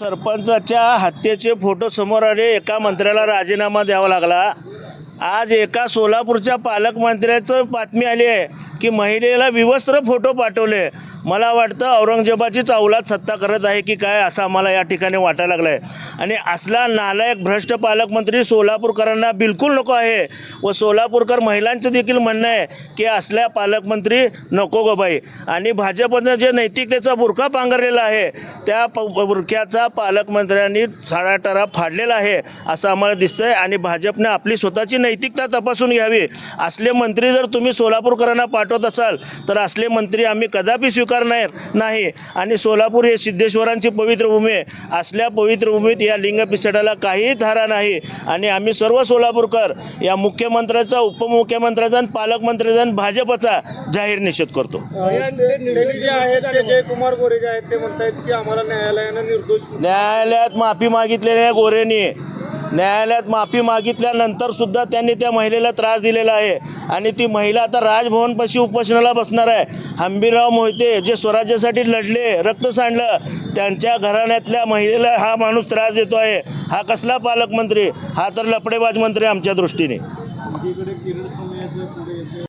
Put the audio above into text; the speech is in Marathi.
सरपंचाच्या हत्येचे फोटो समोर आले. एका मंत्र्याला राजीनामा द्यावा लागला. आज एका सोलापूरच्या पालकमंत्र्याचं बातमी आली आहे की महिलेला विवस्त्र फोटो पाठवले. मला वाटतं औरंगजेबाचीच अवलाद सत्ता करत आहे की काय असं आम्हाला या ठिकाणी वाटायला लागलं आहे आणि असला नालायक भ्रष्ट पालकमंत्री सोलापूरकरांना बिलकुल नको आहे व सोलापूरकर महिलांचं देखील म्हणणं आहे की असल्या पालकमंत्री नको गो बाई. आणि भाजपनं जे नैतिकतेचा बुरखा पांघरलेला आहे त्या प बुरख्याचा पालकमंत्र्यांनी थाराटारा फाडलेला आहे असं आम्हाला दिसतं आहे आणि भाजपने आपली स्वतःची नै नैतिकता तपासून घ्यावी. असले मंत्री जर तुम्ही सोलापूरकरांना पाठवत असाल तर असले मंत्री आम्ही कदापि स्वीकारणार नाही आणि सोलापूर हे सिद्धेश्वरांची पवित्र भूमी आहे. असल्या पवित्र भूमीत या लिंग पिसटाला काहीही थारा नाही. आणि आम्ही सर्व सोलापूरकर या मुख्यमंत्र्याचा उपमुख्यमंत्र्याचा आणि पालकमंत्र्याचा आणि भाजपचा जाहीर निषेध करतो. न्यायालयात माफी मागितलेल्या गोरेनी न्यायालयात माफी मागितल्यानंतर सुद्धा त्यांनी त्या महिलेला त्रास दिलेला आहे. आणि ती महिला आता राजभवनपाशी उपोषणाला बसणार आहे. हंबीरराव मोहिते जे स्वराज्यासाठी लढले रक्त सांडलं त्यांच्या घराण्यातल्या महिलेला हा माणूस त्रास देतो आहे. हा कसला पालकमंत्री? हा तर लपडेबाज मंत्री आमच्या दृष्टीने.